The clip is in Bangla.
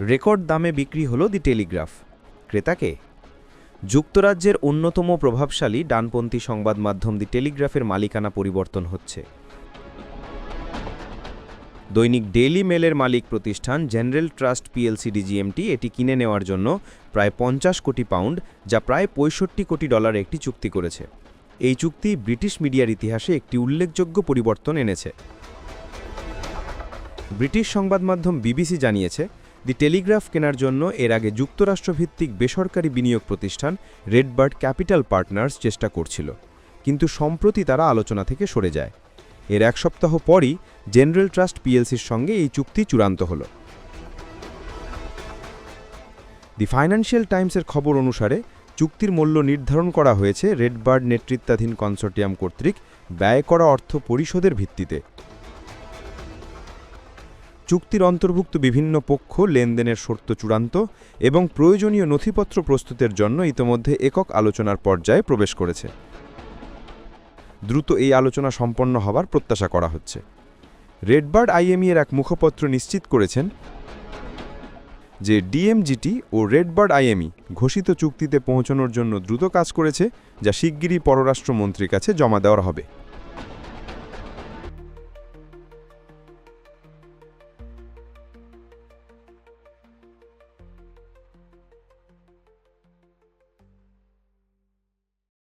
রেকর্ড দামে বিক্রি হলো দি টেলিগ্রাফ। ক্রেতাকে, যুক্তরাজ্যের অন্যতম প্রভাবশালী ডানপন্থী সংবাদ মাধ্যম দি টেলিগ্রাফের মালিকানা পরিবর্তন হচ্ছে। দৈনিক ডেইলি মেলের মালিক প্রতিষ্ঠান জেনারেল ট্রাস্ট পিএলসি ডিজিএমটি এটি কিনে নেওয়ার জন্য প্রায় পঞ্চাশ কোটি পাউন্ড, যা প্রায় পঁয়ষট্টি কোটি ডলার একটি চুক্তি করেছে। এই চুক্তি ব্রিটিশ মিডিয়ার ইতিহাসে একটি উল্লেখযোগ্য পরিবর্তন এনেছে। ব্রিটিশ সংবাদ মাধ্যম বিবিসি জানিয়েছে দি টেলিগ্রাফ কেনার জন্য এর আগে যুক্তরাষ্ট্রভিত্তিক বেসরকারি বিনিয়োগ প্রতিষ্ঠান রেডবার্ড ক্যাপিটাল পার্টনার্স চেষ্টা করছিল, কিন্তু সম্প্রতি তারা আলোচনা থেকে সরে যায়। এর এক সপ্তাহ পরই জেনারেল ট্রাস্ট পিএলসির সঙ্গে এই চুক্তি চূড়ান্ত হল। দি ফাইন্যান্সিয়াল টাইমসের খবর অনুসারে চুক্তির মূল্য নির্ধারণ করা হয়েছে রেডবার্ড নেতৃত্বাধীন কনসোর্টিয়াম কর্তৃক ব্যয় করা অর্থ পরিশোধের ভিত্তিতে। চুক্তির অন্তর্ভুক্ত বিভিন্ন পক্ষ লেনদেনের শর্ত চূড়ান্ত এবং প্রয়োজনীয় নথিপত্র প্রস্তুতের জন্য ইতোমধ্যে একক আলোচনার পর্যায়ে প্রবেশ করেছে। দ্রুত এই আলোচনা সম্পন্ন হবার প্রত্যাশা করা হচ্ছে। রেডবার্ড আইএমই এর এক মুখপত্র নিশ্চিত করেছেন যে ডিএমজিটি ও রেডবার্ড আইএমই ঘোষিত চুক্তিতে পৌঁছানোর জন্য দ্রুত কাজ করেছে, যা শিগগিরই পররাষ্ট্রমন্ত্রীর কাছে জমা দেওয়ার হবে।